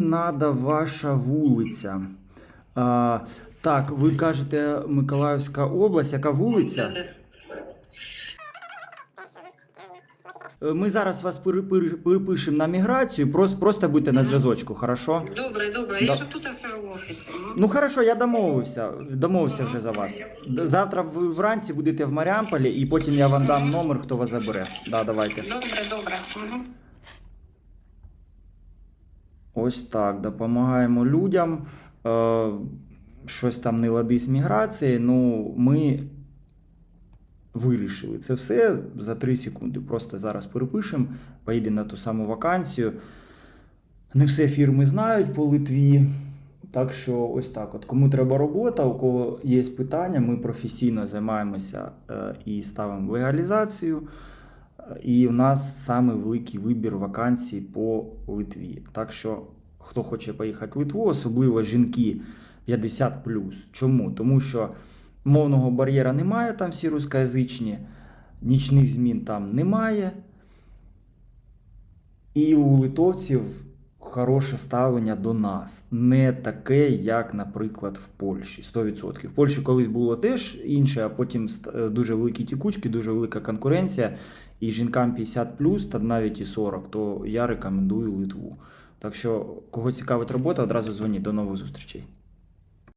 надо ваша вулиця. А, так, ви кажете Миколаївська область, яка вулиця? Ми зараз вас пере- пере- перепишемо на міграцію, просто, просто будьте на зв'язочку, хорошо? Добре, добре. Да. Я ж тут сижу в офісі. Ну хорошо, я домовився. Домовився вже за вас. Завтра ви вранці будете в Маріамполі, і потім я вам дам номер, хто вас забере. Да, давайте. Добре, добре. Ось так, допомагаємо людям. Е, щось там не лади з міграції. Ну, ми вирішили це все за 3 секунди. Просто зараз перепишемо, поїдемо на ту саму вакансію. Не все фірми знають по Литві. Так що ось так. От кому треба робота, у кого є питання, ми професійно займаємося е, і ставимо легалізацію. І в нас саме великий вибір вакансій по Литві. Так що, хто хоче поїхати в Литву, особливо жінки 50. Чому? Тому що мовного бар'єра немає, там всі рускоязичні, нічних змін там немає. І у литовців хороше ставлення до нас. Не таке, як, наприклад, в Польщі. 100%. В Польщі колись було теж інше, а потім е, дуже великі тікучки, дуже велика конкуренція. І жінкам 50 та навіть і 40, то я рекомендую Литву. Так що, кого цікавить робота, одразу дзвоніть. До нових зустрічей.